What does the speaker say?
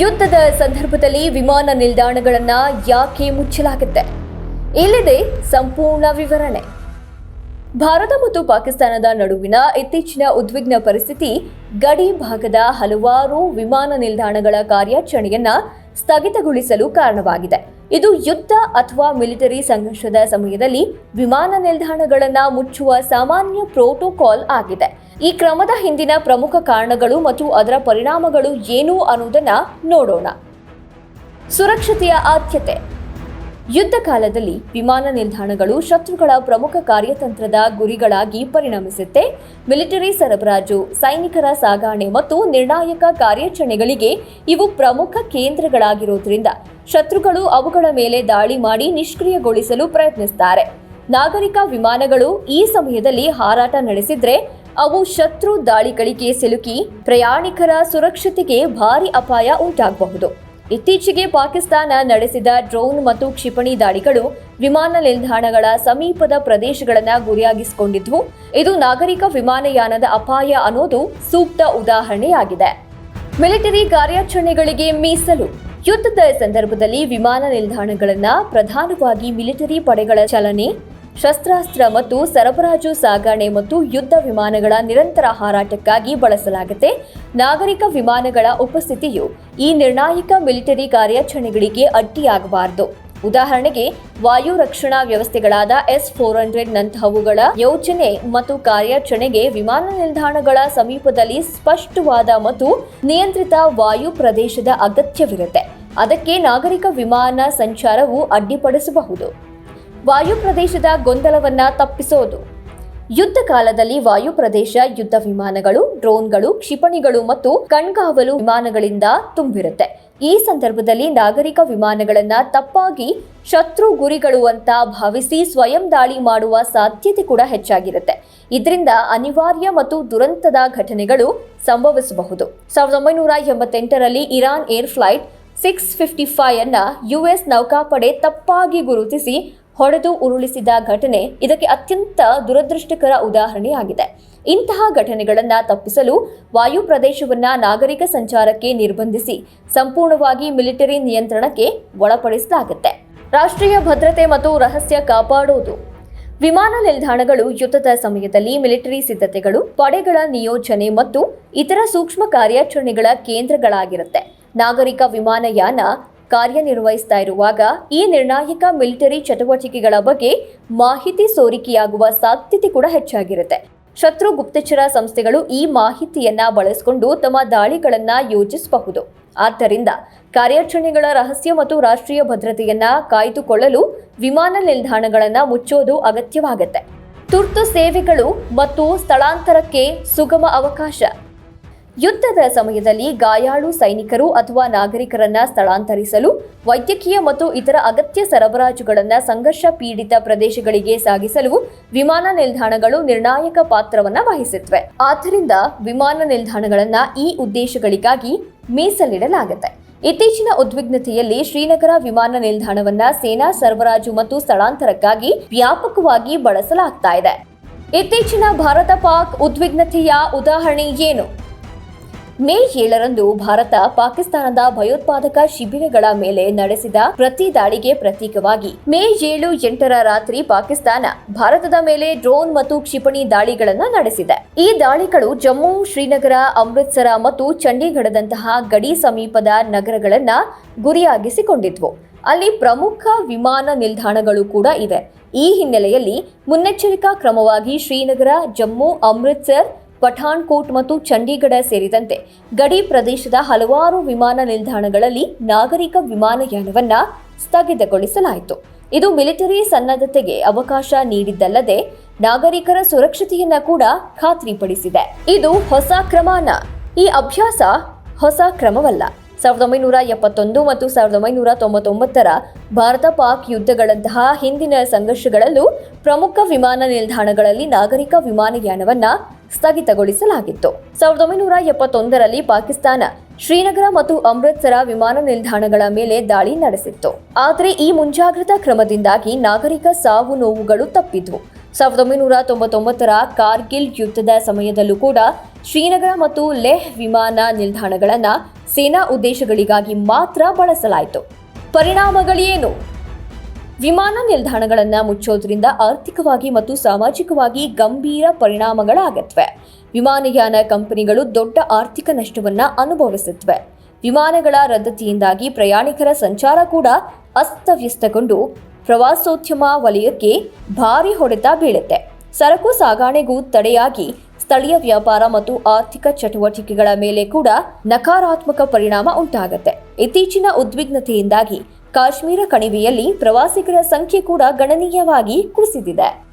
ಯುದ್ಧದ ಸಂದರ್ಭದಲ್ಲಿ ವಿಮಾನ ನಿಲ್ದಾಣಗಳನ್ನ ಯಾಕೆ ಮುಚ್ಚಲಾಗುತ್ತೆ? ಇಲ್ಲಿದೆ ಸಂಪೂರ್ಣ ವಿವರಣೆ. ಭಾರತ ಮತ್ತು ಪಾಕಿಸ್ತಾನದ ನಡುವಿನ ಇತ್ತೀಚಿನ ಉದ್ವಿಗ್ನ ಪರಿಸ್ಥಿತಿ, ಗಡಿ ಭಾಗದ ಹಲವಾರು ವಿಮಾನ ನಿಲ್ದಾಣಗಳ ಕಾರ್ಯಾಚರಣೆಯನ್ನ ಸ್ಥಗಿತಗೊಳಿಸಲು ಕಾರಣವಾಗಿದೆ. ಇದು ಯುದ್ಧ ಅಥವಾ ಮಿಲಿಟರಿ ಸಂಘರ್ಷದ ಸಮಯದಲ್ಲಿ ವಿಮಾನ ನಿಲ್ದಾಣಗಳನ್ನು ಮುಚ್ಚುವ ಸಾಮಾನ್ಯ ಪ್ರೋಟೋಕಾಲ್ ಆಗಿದೆ. ಈ ಕ್ರಮದ ಹಿಂದಿನ ಪ್ರಮುಖ ಕಾರಣಗಳು ಮತ್ತು ಅದರ ಪರಿಣಾಮಗಳು ಏನು ಅನ್ನೋದನ್ನ ನೋಡೋಣ. ಸುರಕ್ಷತೆಯ ಆದ್ಯತೆ. ಯುದ್ಧ ಕಾಲದಲ್ಲಿ ವಿಮಾನ ನಿಲ್ದಾಣಗಳು ಶತ್ರುಗಳ ಪ್ರಮುಖ ಕಾರ್ಯತಂತ್ರದ ಗುರಿಗಳಾಗಿ ಪರಿಣಮಿಸುತ್ತೆ. ಮಿಲಿಟರಿ ಸರಬರಾಜು, ಸೈನಿಕರ ಸಾಗಾಣೆ ಮತ್ತು ನಿರ್ಣಾಯಕ ಕಾರ್ಯಾಚರಣೆಗಳಿಗೆ ಇವು ಪ್ರಮುಖ ಕೇಂದ್ರಗಳಾಗಿರುವುದರಿಂದ ಶತ್ರುಗಳು ಅವುಗಳ ಮೇಲೆ ದಾಳಿ ಮಾಡಿ ನಿಷ್ಕ್ರಿಯಗೊಳಿಸಲು ಪ್ರಯತ್ನಿಸುತ್ತಾರೆ ನಾಗರಿಕ ವಿಮಾನಗಳು ಈ ಸಮಯದಲ್ಲಿ ಹಾರಾಟ ನಡೆಸಿದ್ರೆ ಅವು ಶತ್ರು ದಾಳಿಗಳಿಗೆ ಸಿಲುಕಿ ಪ್ರಯಾಣಿಕರ ಸುರಕ್ಷತೆಗೆ ಭಾರಿ ಅಪಾಯ ಉಂಟಾಗಬಹುದು. ಇತ್ತೀಚೆಗೆ ಪಾಕಿಸ್ತಾನ ನಡೆಸಿದ ಡ್ರೋನ್ ಮತ್ತು ಕ್ಷಿಪಣಿ ದಾಳಿಗಳು ವಿಮಾನ ನಿಲ್ದಾಣಗಳ ಸಮೀಪದ ಪ್ರದೇಶಗಳನ್ನು ಗುರಿಯಾಗಿಸಿಕೊಂಡಿದ್ವು. ಇದು ನಾಗರಿಕ ವಿಮಾನಯಾನದ ಅಪಾಯ ಅನ್ನೋದು ಸೂಕ್ತ ಉದಾಹರಣೆಯಾಗಿದೆ. ಮಿಲಿಟರಿ ಕಾರ್ಯಾಚರಣೆಗಳಿಗೆ ಮೀಸಲು. ಯುದ್ಧದ ಸಂದರ್ಭದಲ್ಲಿ ವಿಮಾನ ನಿಲ್ದಾಣಗಳನ್ನು ಪ್ರಧಾನವಾಗಿ ಮಿಲಿಟರಿ ಪಡೆಗಳ ಚಲನೆ ಶಸ್ತ್ರಾಸ್ತ್ರ ಮತ್ತು ಸರಬರಾಜು, ಸಾಗಣೆ ಮತ್ತು ಯುದ್ಧ ವಿಮಾನಗಳ ನಿರಂತರ ಹಾರಾಟಕ್ಕಾಗಿ ಬಳಸಲಾಗುತ್ತೆ. ನಾಗರಿಕ ವಿಮಾನಗಳ ಉಪಸ್ಥಿತಿಯು ಈ ನಿರ್ಣಾಯಕ ಮಿಲಿಟರಿ ಕಾರ್ಯಾಚರಣೆಗಳಿಗೆ ಅಡ್ಡಿಯಾಗಬಾರದು. ಉದಾಹರಣೆಗೆ, ವಾಯು ರಕ್ಷಣಾ ವ್ಯವಸ್ಥೆಗಳಾದ ಎಸ್ ಫೋರ್ ಹಂಡ್ರೆಡ್ ನಂತಹವುಗಳ ಯೋಜನೆ ಮತ್ತು ಕಾರ್ಯಾಚರಣೆಗೆ ವಿಮಾನ ನಿಲ್ದಾಣಗಳ ಸಮೀಪದಲ್ಲಿ ಸ್ಪಷ್ಟವಾದ ಮತ್ತು ನಿಯಂತ್ರಿತ ವಾಯು ಪ್ರದೇಶದ ಅಗತ್ಯವಿರುತ್ತೆ. ಅದಕ್ಕೆ ನಾಗರಿಕ ವಿಮಾನ ಸಂಚಾರವು ಅಡ್ಡಿಪಡಿಸಬಹುದು. ವಾಯು ಪ್ರದೇಶದ ಗೊಂದಲವನ್ನ ತಪ್ಪಿಸೋದು. ಯುದ್ಧ ಕಾಲದಲ್ಲಿ ವಾಯು ಪ್ರದೇಶ, ಯುದ್ಧ ವಿಮಾನಗಳು, ಡ್ರೋನ್ಗಳು, ಕ್ಷಿಪಣಿಗಳು ಮತ್ತು ಕಣ್ಗಾವಲು ವಿಮಾನಗಳಿಂದ ತುಂಬಿರುತ್ತೆ. ಈ ಸಂದರ್ಭದಲ್ಲಿ ನಾಗರಿಕ ವಿಮಾನಗಳನ್ನ ತಪ್ಪಾಗಿ ಶತ್ರು ಗುರಿಗಳು ಅಂತ ಭಾವಿಸಿ ಸ್ವಯಂ ದಾಳಿ ಮಾಡುವ ಸಾಧ್ಯತೆ ಕೂಡ ಹೆಚ್ಚಾಗಿರುತ್ತೆ. ಇದರಿಂದ ಅನಿವಾರ್ಯ ಮತ್ತು ದುರಂತದ ಘಟನೆಗಳು ಸಂಭವಿಸಬಹುದು. ಸಾವಿರದ ಒಂಬೈನೂರ ಎಂಬತ್ತೆಂಟರಲ್ಲಿ Iran air flight six fifty five ಅನ್ನ ಯುಎಸ್ ನೌಕಾಪಡೆ ತಪ್ಪಾಗಿ ಗುರುತಿಸಿ ಹೊಡೆದು ಉರುಳಿಸಿದ ಘಟನೆ ಇದಕ್ಕೆ ಅತ್ಯಂತ ದುರದೃಷ್ಟಕರ ಉದಾಹರಣೆಯಾಗಿದೆ. ಇಂತಹ ಘಟನೆಗಳನ್ನು ತಪ್ಪಿಸಲು ವಾಯು ಪ್ರದೇಶವನ್ನ ನಾಗರಿಕ ಸಂಚಾರಕ್ಕೆ ನಿರ್ಬಂಧಿಸಿ ಸಂಪೂರ್ಣವಾಗಿ ಮಿಲಿಟರಿ ನಿಯಂತ್ರಣಕ್ಕೆ ಒಳಪಡಿಸಲಾಗುತ್ತೆ. ರಾಷ್ಟ್ರೀಯ ಭದ್ರತೆ ಮತ್ತು ರಹಸ್ಯ ಕಾಪಾಡೋದು ವಿಮಾನ ನಿಲ್ದಾಣಗಳು ಯುದ್ಧದ ಸಮಯದಲ್ಲಿ ಮಿಲಿಟರಿ ಸಿದ್ಧತೆಗಳು, ಪಡೆಗಳ ನಿಯೋಜನೆ ಮತ್ತು ಇತರ ಸೂಕ್ಷ್ಮ ಕಾರ್ಯಾಚರಣೆಗಳ ಕೇಂದ್ರಗಳಾಗಿರುತ್ತೆ. ನಾಗರಿಕ ವಿಮಾನಯಾನ ಕಾರ್ಯನಿರ್ವಹಿಸ್ತಾ ಇರುವಾಗ ಈ ನಿರ್ಣಾಯಕ ಮಿಲಿಟರಿ ಚಟುವಟಿಕೆಗಳ ಬಗ್ಗೆ ಮಾಹಿತಿ ಸೋರಿಕೆಯಾಗುವ ಸಾಧ್ಯತೆ ಕೂಡ ಹೆಚ್ಚಾಗಿರುತ್ತೆ. ಶತ್ರು ಗುಪ್ತಚರ ಸಂಸ್ಥೆಗಳು ಈ ಮಾಹಿತಿಯನ್ನ ಬಳಸಿಕೊಂಡು ತಮ್ಮ ದಾಳಿಗಳನ್ನ ಯೋಜಿಸಬಹುದು. ಆದ್ದರಿಂದ ಕಾರ್ಯಾಚರಣೆಗಳ ರಹಸ್ಯ ಮತ್ತು ರಾಷ್ಟ್ರೀಯ ಭದ್ರತೆಯನ್ನ ಕಾಯ್ದುಕೊಳ್ಳಲು ವಿಮಾನ ನಿಲ್ದಾಣಗಳನ್ನ ಮುಚ್ಚೋದು ಅಗತ್ಯವಾಗುತ್ತೆ. ತುರ್ತು ಸೇವೆಗಳು ಮತ್ತು ಸ್ಥಳಾಂತರಕ್ಕೆ ಸುಗಮ ಅವಕಾಶ. ಯುದ್ಧದ ಸಮಯದಲ್ಲಿ ಗಾಯಾಳು ಸೈನಿಕರು ಅಥವಾ ನಾಗರಿಕರನ್ನ ಸ್ಥಳಾಂತರಿಸಲು, ವೈದ್ಯಕೀಯ ಮತ್ತು ಇತರ ಅಗತ್ಯ ಸರಬರಾಜುಗಳನ್ನು ಸಂಘರ್ಷ ಪೀಡಿತ ಪ್ರದೇಶಗಳಿಗೆ ಸಾಗಿಸಲು ವಿಮಾನ ನಿಲ್ದಾಣಗಳು ನಿರ್ಣಾಯಕ ಪಾತ್ರವನ್ನು ವಹಿಸುತ್ತವೆ ಆದ್ದರಿಂದ ವಿಮಾನ ನಿಲ್ದಾಣಗಳನ್ನ ಈ ಉದ್ದೇಶಗಳಿಗಾಗಿ ಮೀಸಲಿಡಲಾಗುತ್ತೆ. ಇತ್ತೀಚಿನ ಉದ್ವಿಗ್ನತೆಯಲ್ಲಿ ಶ್ರೀನಗರ ವಿಮಾನ ನಿಲ್ದಾಣವನ್ನ ಸೇನಾ ಸರಬರಾಜು ಮತ್ತು ಸ್ಥಳಾಂತರಕ್ಕಾಗಿ ವ್ಯಾಪಕವಾಗಿ ಬಳಸಲಾಗ್ತಾ ಇದೆ. ಇತ್ತೀಚಿನ ಭಾರತ ಪಾಕ್ ಉದ್ವಿಗ್ನತೆಯ ಉದಾಹರಣೆ ಏನು? ಮೇ ಏಳರಂದು ಭಾರತ ಪಾಕಿಸ್ತಾನದ ಭಯೋತ್ಪಾದಕ ಶಿಬಿರಗಳ ಮೇಲೆ ನಡೆಸಿದ ಪ್ರತಿ ದಾಳಿಗೆ ಪ್ರತೀಕವಾಗಿ ಮೇ ಏಳು ಎಂಟರ ರಾತ್ರಿ ಪಾಕಿಸ್ತಾನ ಭಾರತದ ಮೇಲೆ ಡ್ರೋನ್ ಮತ್ತು ಕ್ಷಿಪಣಿ ದಾಳಿಗಳನ್ನು ನಡೆಸಿದೆ. ಈ ದಾಳಿಗಳು ಜಮ್ಮು, ಶ್ರೀನಗರ, ಅಮೃತ್ಸರ ಮತ್ತು ಚಂಡೀಗಢದಂತಹ ಗಡಿ ಸಮೀಪದ ನಗರಗಳನ್ನ ಗುರಿಯಾಗಿಸಿಕೊಂಡಿದ್ವು. ಅಲ್ಲಿ ಪ್ರಮುಖ ವಿಮಾನ ನಿಲ್ದಾಣಗಳು ಕೂಡ ಇವೆ ಈ ಹಿನ್ನೆಲೆಯಲ್ಲಿ ಮುನ್ನೆಚ್ಚರಿಕಾ ಕ್ರಮವಾಗಿ ಶ್ರೀನಗರ, ಜಮ್ಮು, ಅಮೃತ್ಸರ್ ಪಠಾಣ್ಕೋಟ್ ಮತ್ತು ಚಂಡೀಗಢ ಸೇರಿದಂತೆ ಗಡಿ ಪ್ರದೇಶದ ಹಲವಾರು ವಿಮಾನ ನಿಲ್ದಾಣಗಳಲ್ಲಿ ನಾಗರಿಕ ವಿಮಾನಯಾನವನ್ನ ಸ್ಥಗಿತಗೊಳಿಸಲಾಯಿತು. ಇದು ಮಿಲಿಟರಿ ಸನ್ನದ್ಧತೆಗೆ ಅವಕಾಶ ನೀಡಿದ್ದಲ್ಲದೆ ನಾಗರಿಕರ ಸುರಕ್ಷತೆಯನ್ನ ಕೂಡ ಖಾತ್ರಿಪಡಿಸಿದೆ. ಇದು ಹೊಸ ಕ್ರಮಾನ, ಈ ಅಭ್ಯಾಸ ಹೊಸ ಕ್ರಮವಲ್ಲ. ಸಾವಿರದ ಒಂಬೈನೂರ ಎಪ್ಪತ್ತೊಂದು ಮತ್ತು ಸಾವಿರದ ಒಂಬೈನೂರ ತೊಂಬತ್ತೊಂಬತ್ತರ ಭಾರತ ಪಾಕ್ ಯುದ್ಧಗಳಂತಹ ಹಿಂದಿನ ಸಂಘರ್ಷಗಳಲ್ಲೂ ಪ್ರಮುಖ ವಿಮಾನ ನಿಲ್ದಾಣಗಳಲ್ಲಿ ನಾಗರಿಕ ವಿಮಾನಯಾನವನ್ನ ಸ್ಥಗಿತಗೊಳಿಸಲಾಗಿತ್ತು. ಸಾವಿರದ ಒಂಬೈನೂರ ಎಪ್ಪತ್ತೊಂದರಲ್ಲಿ ಪಾಕಿಸ್ತಾನ, ಶ್ರೀನಗರ ಮತ್ತು ಅಮೃತ್ಸರ ವಿಮಾನ ನಿಲ್ದಾಣಗಳ ಮೇಲೆ ದಾಳಿ ನಡೆಸಿತ್ತು. ಆದರೆ ಈ ಮುಂಜಾಗ್ರತಾ ಕ್ರಮದಿಂದಾಗಿ ನಾಗರಿಕ ಸಾವು ನೋವುಗಳು ತಪ್ಪಿದ್ವು. ಸಾವಿರದ ಒಂಬೈನೂರ ತೊಂಬತ್ತೊಂಬತ್ತರ ಕಾರ್ಗಿಲ್ ಯುದ್ಧದ ಸಮಯದಲ್ಲೂ ಕೂಡ ಶ್ರೀನಗರ ಮತ್ತು ಲೆಹ್ ವಿಮಾನ ನಿಲ್ದಾಣಗಳನ್ನು ಸೇನಾ ಉದ್ದೇಶಗಳಿಗಾಗಿ ಮಾತ್ರ ಬಳಸಲಾಯಿತು. ಪರಿಣಾಮಗಳೇನು? ವಿಮಾನ ನಿಲ್ದಾಣಗಳನ್ನು ಮುಚ್ಚೋದ್ರಿಂದ ಆರ್ಥಿಕವಾಗಿ ಮತ್ತು ಸಾಮಾಜಿಕವಾಗಿ ಗಂಭೀರ ಪರಿಣಾಮಗಳಾಗತ್ವೆ. ವಿಮಾನಯಾನ ಕಂಪನಿಗಳು ದೊಡ್ಡ ಆರ್ಥಿಕ ನಷ್ಟವನ್ನು ಅನುಭವಿಸುತ್ತವೆ. ವಿಮಾನಗಳ ರದ್ದತಿಯಿಂದಾಗಿ ಪ್ರಯಾಣಿಕರ ಸಂಚಾರ ಕೂಡ ಅಸ್ತವ್ಯಸ್ತಗೊಂಡು ಪ್ರವಾಸೋದ್ಯಮ ವಲಯಕ್ಕೆ ಭಾರಿ ಹೊಡೆತ ಬೀಳುತ್ತೆ. ಸರಕು ಸಾಗಾಣೆಗೂ ತಡೆಯಾಗಿ ಸ್ಥಳೀಯ ವ್ಯಾಪಾರ ಮತ್ತು ಆರ್ಥಿಕ ಚಟುವಟಿಕೆಗಳ ಮೇಲೆ ಕೂಡ ನಕಾರಾತ್ಮಕ ಪರಿಣಾಮ ಉಂಟಾಗುತ್ತೆ. ಇತ್ತೀಚಿನ ಉದ್ವಿಗ್ನತೆಯಿಂದಾಗಿ ಕಾಶ್ಮೀರ ಕಣಿವೆಯಲ್ಲಿ ಪ್ರವಾಸಿಗರ ಸಂಖ್ಯೆ ಕೂಡ ಗಣನೀಯವಾಗಿ ಕುಸಿದಿದೆ.